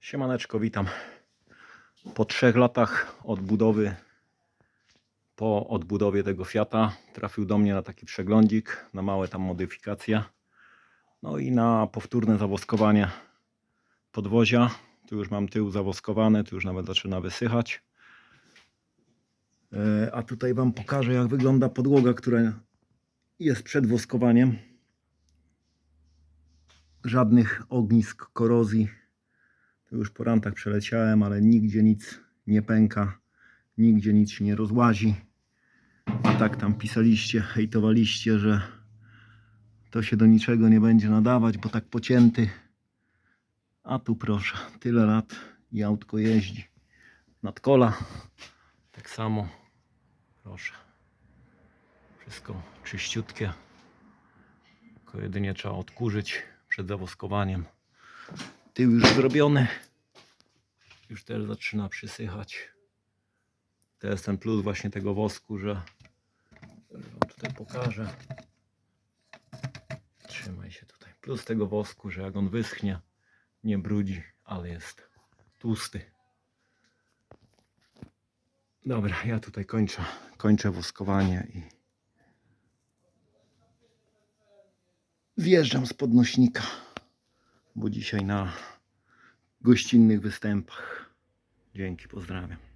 Siemaneczko, witam. Po trzech latach odbudowy, po odbudowie tego Fiata trafił do mnie na taki przeglądzik, na małe tam modyfikacje. No i na powtórne zawoskowanie podwozia. Tu już mam tył zawoskowany, tu już nawet zaczyna wysychać. E, A tutaj Wam pokażę jak wygląda podłoga, która jest przed woskowaniem. Żadnych ognisk korozji. Już po rantach przeleciałem, ale nigdzie nic nie pęka, nigdzie nic się nie rozłazi. A tak tam pisaliście, hejtowaliście, że to się do niczego nie będzie nadawać, bo tak pocięty. A tu proszę, tyle lat i autko jeździ. Nadkola, tak samo, proszę. Wszystko czyściutkie. Tylko jedynie trzeba odkurzyć przed zawoskowaniem. Tył już zrobiony. Już też zaczyna przysychać. To jest ten plus właśnie tego wosku, że wam tutaj pokażę. Trzymaj się tutaj. Plus tego wosku, że jak on wyschnie, nie brudzi, ale jest tłusty. Dobra, ja tutaj kończę, kończę woskowanie i zjeżdżam z podnośnika, bo dzisiaj na gościnnych występach. Dzięki, pozdrawiam.